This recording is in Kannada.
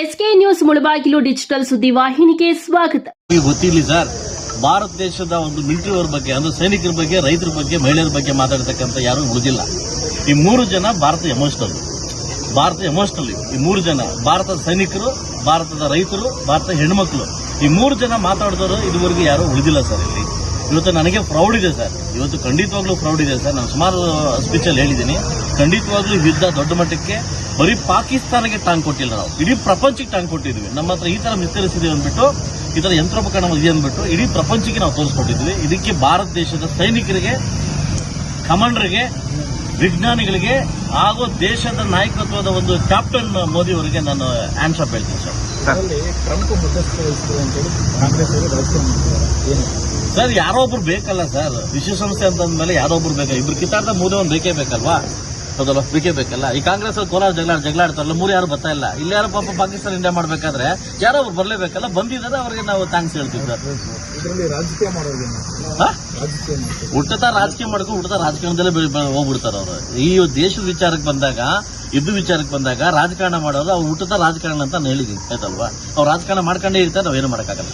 ಎಸ್ಕೆ ನ್ಯೂಸ್ ಮುಳಬಾಗಿಲು ಡಿಜಿಟಲ್ ಸುದ್ದಿ ವಾಹಿನಿಗೆ ಸ್ವಾಗತ. ಗೊತ್ತಿರಲಿ ಸರ್, ಭಾರತ ದೇಶದ ಒಂದು ಮಿಲಿಟರಿ ಬಗ್ಗೆ, ಅಂದ್ರೆ ಸೈನಿಕರ ಬಗ್ಗೆ, ರೈತರ ಬಗ್ಗೆ, ಮಹಿಳೆಯರ ಬಗ್ಗೆ ಮಾತಾಡ್ತಕ್ಕಂಥ ಯಾರು ಉಳಿದಿಲ್ಲ ಈ ಮೂರು ಜನ ಭಾರತ ಎಮೋಷನಲ್ ಭಾರತ ಎಮೋಷನಲ್ ಈ ಮೂರು ಜನ ಭಾರತದ ಸೈನಿಕರು, ಭಾರತದ ರೈತರು, ಭಾರತದ ಹೆಣ್ಮಕ್ಳು. ಈ ಮೂರು ಜನ ಮಾತಾಡಿದವರು ಇದುವರೆಗೂ ಯಾರು ಉಳಿದಿಲ್ಲ ಸರ್ ಇಲ್ಲಿ. ಇವತ್ತು ನನಗೆ ಪ್ರೌಡ್ ಇದೆ ಸರ್. ಇವತ್ತು ಖಂಡಿತವಾಗ್ಲೂ ಪ್ರೌಡ್ ಇದೆ ಸರ್. ನಾನು ಸುಮಾರು ಸ್ಪೀಚಲ್ಲಿ ಹೇಳಿದ್ದೀನಿ. ಖಂಡಿತವಾಗ್ಲೂ ಯುದ್ಧ ದೊಡ್ಡ ಮಟ್ಟಕ್ಕೆ ಬರೀ ಪಾಕಿಸ್ತಾನಕ್ಕೆ ಟಾಂಗ್ ಕೊಟ್ಟಿಲ್ಲ ನಾವು. ಇಡೀ ಪ್ರಪಂಚಕ್ಕೆ ಟಾಂಗ್ ಕೊಟ್ಟಿದ್ವಿ. ನಮ್ಮ ಹತ್ರ ಈ ತರ ವಿಸ್ತರಿಸಿದೆ ಅಂದ್ಬಿಟ್ಟು ಈ ತರ ಯಂತ್ರೋಪಕರಣ ಇದೆ ಅಂದ್ಬಿಟ್ಟು ಇಡೀ ಪ್ರಪಂಚಕ್ಕೆ ನಾವು ತೋರಿಸ್ಕೊಟ್ಟಿದ್ವಿ. ಇದಕ್ಕೆ ಭಾರತ ದೇಶದ ಸೈನಿಕರಿಗೆ ಕಮಾಂಡರ್ಗೆ ವಿಜ್ಞಾನಿಗಳಿಗೆ ಹಾಗೂ ದೇಶದ ನಾಯಕತ್ವದ ಒಂದು ಕ್ಯಾಪ್ಟನ್ ಮೋದಿ ಅವರಿಗೆ ನಾನು ಆನ್ಸರ್ ಹೇಳ್ತೀನಿ ಸರ್. ಸರ್. ಯಾರೋ ಒಬ್ರು ಬೇಕಲ್ಲ ಸರ್. ವಿಶ್ವಸಂಸ್ಥೆ ಅಂತಂದ್ಮೇಲೆ ಯಾರೋ ಒಬ್ರು ಬೇಕಲ್ಲ ಇಬ್ರು ಕಿತ್ತಾಡ್ದ ಮೋದಿ ಒಂದು ಬೇಕೇ ಬೇಕಲ್ವಾ? ಹೌದಲ್ಲ? ಬೇಕೇ ಬೇಕಲ್ಲ? ಈ ಕಾಂಗ್ರೆಸ್ ಅಲ್ಲಿ ಕೋಲಾರ ಜಗಳ ಜಗಳ ಆಡ್ತಾರಲ್ಲ ಮೂರು ಯಾರು ಬರ್ತಾ ಇಲ್ಲ. ಇಲ್ಲಿ ಯಾರು ಪಾಪ ಪಾಕಿಸ್ತಾನ ಇಂಡಿಯಾ ಮಾಡ್ಬೇಕಾದ್ರೆ ಯಾರೋ ಅವ್ರು ಬರ್ಲೇಬೇಕಲ್ಲ? ಬಂದಿದ್ದಾರೆ ಅವ್ರಿಗೆ ನಾವು ಥ್ಯಾಂಕ್ಸ್ ಹೇಳ್ತೀವಿ ಸರ್ ರಾಜಕೀಯ? ರಾಜಕೀಯ ಮಾಡ್ತಾರೆ. ಹುಟ್ಟತಾ ರಾಜಕೀಯ ಮಾಡ್ಕೊಂಡು ಹುಟ್ಟತ ರಾಜಕಾರಣದಲ್ಲೇ ಹೋಗ್ಬಿಡ್ತಾರ ಅವರು. ಈ ದೇಶದ ವಿಚಾರಕ್ಕೆ ಬಂದಾಗ ಯುದ್ಧ ವಿಚಾರಕ್ಕೆ ಬಂದಾಗ ರಾಜಕಾರಣ ಮಾಡೋರು ಅವ್ರು ಹುಟ್ಟತಾ ರಾಜಕಾರಣ ಅಂತ ನಾನು ಹೇಳಿದ್ದೀನಿ ಆಯ್ತಲ್ವಾ? ಅವ್ರು ರಾಜಕಾರಣ ಮಾಡ್ಕೊಂಡೇ ಇರ್ತಾರೆ ನಾವೇನು ಮಾಡೋಕ್ಕಾಗಲ್ಲ.